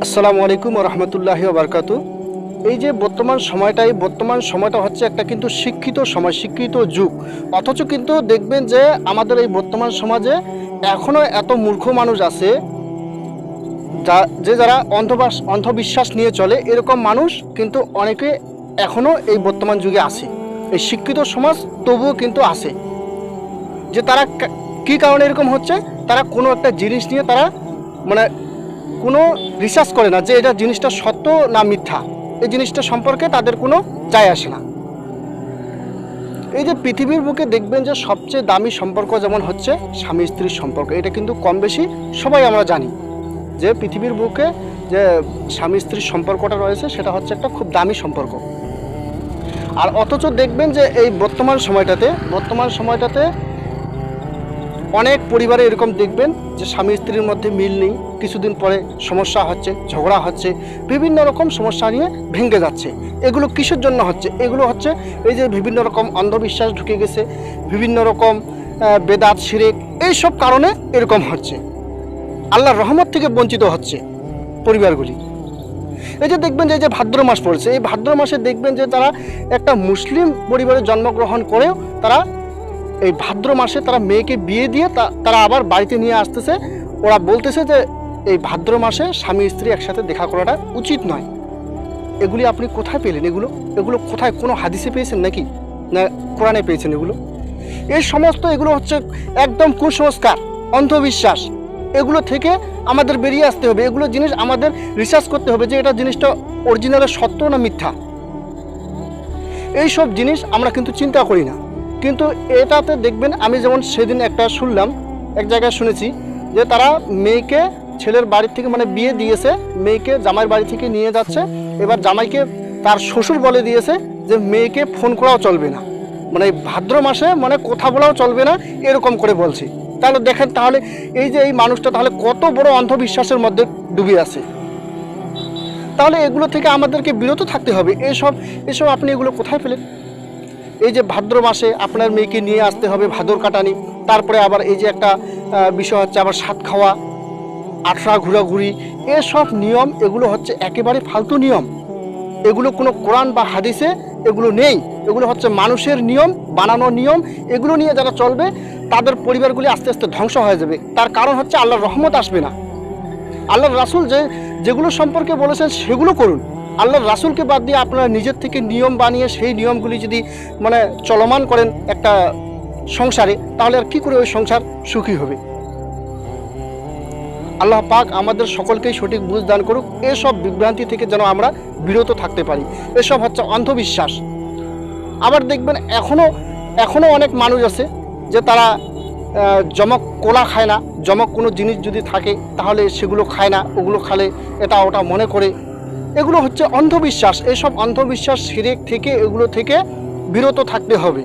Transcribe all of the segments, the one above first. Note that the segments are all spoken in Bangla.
আসসালামু আলাইকুম রহমতুল্লাহ বারকাত। এই যে বর্তমান সময়টা এই বর্তমান সময়টা হচ্ছে একটা কিন্তু শিক্ষিত সময় শিক্ষিত যুগ। অথচ কিন্তু দেখবেন যে আমাদের এই বর্তমান সমাজে এখনও এত মূর্খ মানুষ আছে, যা, যে যারা অন্ধবাস, অন্ধবিশ্বাস নিয়ে চলে, এরকম মানুষ কিন্তু অনেকে এখনও এই বর্তমান যুগে আছে। এই শিক্ষিত সমাজ তবুও কিন্তু আছে। যে তারা কা- কী কারণে এরকম হচ্ছে? তারা কোনো একটা জিনিস নিয়ে তারা মানে কোনো রিসার্চ করে না যে এটা জিনিসটা সত্য না মিথ্যা। এই জিনিসটা সম্পর্কে তাদের কোনো যায় আসে না। এই যে পৃথিবীর বুকে দেখবেন যে সবচেয়ে দামি সম্পর্ক যেমন হচ্ছে স্বামী স্ত্রীর সম্পর্ক, এটা কিন্তু কম বেশি সবাই আমরা জানি। যে পৃথিবীর বুকে যে স্বামী স্ত্রীর সম্পর্কটা রয়েছে সেটা হচ্ছে একটা খুব দামি সম্পর্ক। আর অথচ দেখবেন যে এই বর্তমান সময়টাতে বর্তমান সময়টাতে অনেক পরিবারে এরকম দেখবেন যে স্বামী স্ত্রীর মধ্যে মিল নেই, কিছুদিন পরে সমস্যা হচ্ছে, ঝগড়া হচ্ছে, বিভিন্ন রকম সমস্যা নিয়ে ভেঙে যাচ্ছে। এগুলো কিসের জন্য হচ্ছে? এগুলো হচ্ছে এই যে বিভিন্ন রকম অন্ধবিশ্বাস ঢুকে গেছে, বিভিন্ন রকম বেদাত, শিরেক, এইসব কারণে এরকম হচ্ছে। আল্লাহর রহমত থেকে বঞ্চিত হচ্ছে পরিবারগুলি। এই যে দেখবেন যে ভাদ্র মাস পড়ছে, এই ভাদ্র মাসে দেখবেন যে তারা একটা মুসলিম পরিবারে জন্মগ্রহণ করেও তারা এই ভাদ্র মাসে তারা মেয়েকে বিয়ে দিয়ে তারা আবার বাড়িতে নিয়ে আসতেছে। ওরা বলতেছে যে এই ভাদ্র মাসে স্বামী স্ত্রী একসাথে দেখা করাটা উচিত নয়। এগুলি আপনি কোথায় পেলেন এগুলো? এগুলো কোথায় কোনো হাদিসে পেয়েছেন নাকি? না, কোরআনে পেয়েছেন এগুলো? এই সমস্ত এগুলো হচ্ছে একদম কুসংস্কার, অন্ধবিশ্বাস। এগুলো থেকে আমাদের বেরিয়ে আসতে হবে। এগুলো জিনিস আমাদের রিসার্চ করতে হবে যে এটা জিনিসটা অরিজিনালের সত্য না মিথ্যা। এই সব জিনিস আমরা কিন্তু চিন্তা করি না। কিন্তু এটাতে দেখবেন আমি যেমন সেদিন একটা শুনলাম, এক জায়গায় শুনেছি যে তারা মেয়েকে ছেলের বাড়ি থেকে মানে বিয়ে দিয়েছে, মেয়েকে জামাইয়ের বাড়ি থেকে নিয়ে যাচ্ছে, এবার জামাইকে তার শ্বশুর বলে দিয়েছে যে মেয়েকে ফোন করাও চলবে না। মানে ভাদ্র মাসে মানে কথা বলাও চলবে না, এরকম করে বলছে। তাহলে দেখেন তাহলে এই যে এই মানুষটা তাহলে কত বড় অন্ধবিশ্বাসের মধ্যে ডুবে আছে। তাহলে এগুলো থেকে আমাদেরকে বিরত থাকতে হবে। এসব এসব আপনি এগুলো কোথায় পেলেন? এই যে ভাদ্র মাসে আপনার মেয়েকে নিয়ে আসতে হবে ভাদর কাটানি, তারপরে আবার এই যে একটা বিষয় হচ্ছে আবার সাত খাওয়া, আঠরা ঘোরাঘুরি, এসব নিয়ম এগুলো হচ্ছে একেবারে ফালতু নিয়ম। এগুলো কোনো কোরআন বা হাদিসে এগুলো নেই। এগুলো হচ্ছে মানুষের নিয়ম, বানানো নিয়ম, এগুলো নিয়ে যারা চলবে, তাদের পরিবারগুলি আস্তে আস্তে ধ্বংস হয়ে যাবে। তার কারণ হচ্ছে আল্লাহর রহমত আসবে না। আল্লাহর রাসূল যে, যেগুলো সম্পর্কে বলেছেন সেগুলো করুন। আল্লাহর রাসুলকে বাদ দিয়ে আপনারা নিজের থেকে নিয়ম বানিয়ে সেই নিয়মগুলি যদি মানে চলমান করেন একটা সংসারে, তাহলে আর কি করে ওই সংসার সুখী হবে? আল্লাহ পাক আমাদের সকলকেই সঠিক বুঝ দান করুক। এসব বিভ্রান্তি থেকে যেন আমরা বিরত থাকতে পারি। এসব হচ্ছে অন্ধবিশ্বাস। আবার দেখবেন এখনও এখনও অনেক মানুষ আছে যে তারা জমক কোলা খায় না। জমক কোনো জিনিস যদি থাকে, তাহলে সেগুলো খায় না। ওগুলো খালে এটা ওটা মনে করে। এগুলো হচ্ছে অন্ধবিশ্বাস। এসব অন্ধবিশ্বাস সিরেক থেকে, এগুলো থেকে বিরত থাকতে হবে।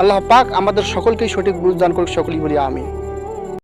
আল্লাহ পাক আমাদের সকলকেই সঠিক বুঝদান করুক, সকলেই বলি আমি